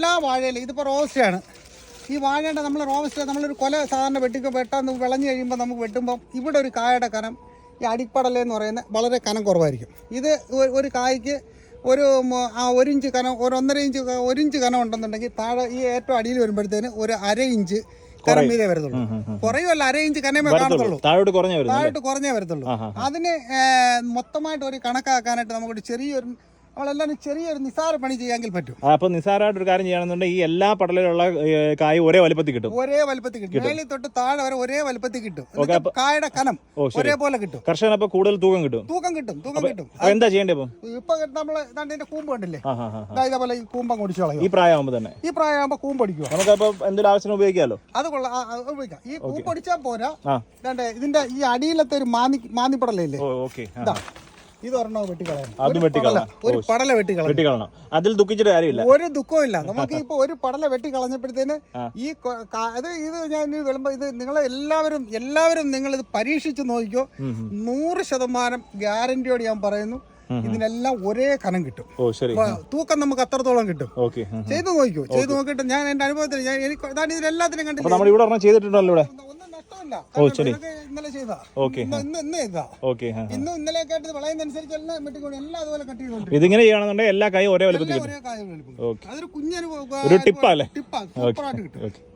എല്ലാ വാഴയിലും ഇതിപ്പോൾ റോസ്റ്റാണ് ഈ വാഴയുടെ നമ്മൾ റോസ്റ്റ് നമ്മളൊരു കൊല സാധാരണ വെട്ടിക്ക് വെട്ടാൻ വിളഞ്ഞു കഴിയുമ്പോൾ നമുക്ക് വെട്ടുമ്പം ഇവിടെ ഒരു കായയുടെ കനം ഈ അടിപ്പടല എന്ന് പറയുന്നത് വളരെ കനം കുറവായിരിക്കും. ഇത് ഒരു കായ്ക്ക് ഒരു ആ ഒരു ഇഞ്ച് കനം ഒരു ഒന്നര ഇഞ്ച് ഒരു ഇഞ്ച് കനം ഉണ്ടെന്നുണ്ടെങ്കിൽ താഴെ ഈ ഏറ്റവും അടിയിൽ വരുമ്പോഴത്തേന് ഒരു അര ഇഞ്ച് കനം മീതേ വരത്തുള്ളൂ. കുറയുമല്ല അര ഇഞ്ച് കനമേ കാണത്തുള്ളൂ. താഴോട്ട് കുറഞ്ഞു വരത്തുള്ളൂ. അതിന് മൊത്തമായിട്ട് ഒരു കണക്കാക്കാനായിട്ട് നമുക്കൊരു ചെറിയൊരു നമ്മളെല്ലാവരും ചെറിയൊരു നിസാര പണി ചെയ്യാമെങ്കിൽ പറ്റും. അപ്പൊ നിസ്സാരമായിട്ട് ഒരു കാര്യം ചെയ്യണമെന്നുണ്ടെങ്കിൽ ഈ എല്ലാ പടലിലുള്ള കായ് ഒരേ വലിപ്പത്തിൽ കിട്ടും. ഒരേ വലുപ്പത്തിൽ കിട്ടും. മേളിൽ തൊട്ട് താഴെ വരെ ഒരേ വലുപ്പത്തിൽ കിട്ടും. കായുടെ കനം ഒരേപോലെ കിട്ടും. കർഷകൻ അപ്പൊ കൂടുതൽ തൂക്കം കിട്ടും. തൂക്കം കിട്ടും തൂക്കം കിട്ടും. എന്താ ചെയ്യേണ്ടത് ഇപ്പം? ഇപ്പൊ നമ്മൾ ഇതിന്റെ കൂമ്പ് കണ്ടില്ലേ? ഇതേപോലെ ഈ കൂമ്പം കുടിച്ചു ഈ പ്രായമാകുമ്പോ തന്നെ. ഈ പ്രായമാകുമ്പോ കൂമ്പടിക്കുക നമുക്കപ്പോ എന്തെങ്കിലും ആവശ്യത്തിന് ഉപയോഗിക്കാമല്ലോ അത് കൊള്ളാം ഉപയോഗിക്കാം. ഈ കൂമ്പ് കൂമ്പടിച്ചാൽ പോരാ. ഇതിന്റെ ഈ അടിയിലത്തെ ഒരു മാന്നി മാന്നിപ്പടലയില്ലേ ഓ ഓക്കെ. ഇതാ ഒരെണ്ണം അതും ഒരു. പടല, ഒരു അതിൽ ദുഃഖിച്ചിട്ട് കാര്യമില്ല. ഒരു ദുഃഖവും ഇല്ല. നമുക്ക് ഇപ്പൊ ഒരു പടല വെട്ടി കളഞ്ഞപ്പോഴത്തേന്. ഈ അത് ഇത് ഞാൻ വിളമ്പോ ഇത് നിങ്ങൾ എല്ലാവരും എല്ലാവരും നിങ്ങൾ ഇത് പരീക്ഷിച്ച് നോക്കിക്കോ. നൂറ് ശതമാനം ഗ്യാരണ്ടിയോട് ഞാൻ പറയുന്നു. ഇതിനെല്ലാം ഒരേ കനം കിട്ടും. ഓ ശരി. തൂക്കം നമുക്ക് അത്രത്തോളം കിട്ടും. ഓക്കെ ചെയ്തു നോക്കിക്കോ. ചെയ്തു നോക്കിയിട്ട് ഞാൻ എന്റെ അനുഭവത്തിൽ ഞാൻ എനിക്ക് ഇതിലെല്ലാത്തിനും അപ്പൊ ഇതൊക്കെ ഇന്നലെ ചെയ്താ. ഓക്കെ ഇന്ന് ഇന്ന് ഇന്ന് ചെയ്താ. ഓക്കെ ഇന്നും ഇന്നലെയൊക്കെ ആയിട്ട് വിളയുന്നതനുസരിച്ച് എല്ലാം വെട്ടിക്കൊണ്ട് എല്ലാം അതുപോലെ കട്ട് ചെയ്തോണ്ട് ഇതിങ്ങനെ ചെയ്യണമെന്നുണ്ടെങ്കിൽ എല്ലാ കൈ ഒരേ വലിപ്പത്തിൽ അതൊരു കുഞ്ഞൊരു ഒരു ടിപ്പാ അല്ലേ? ടിപ്പാ. സൂപ്പറായിട്ട് കിട്ടും.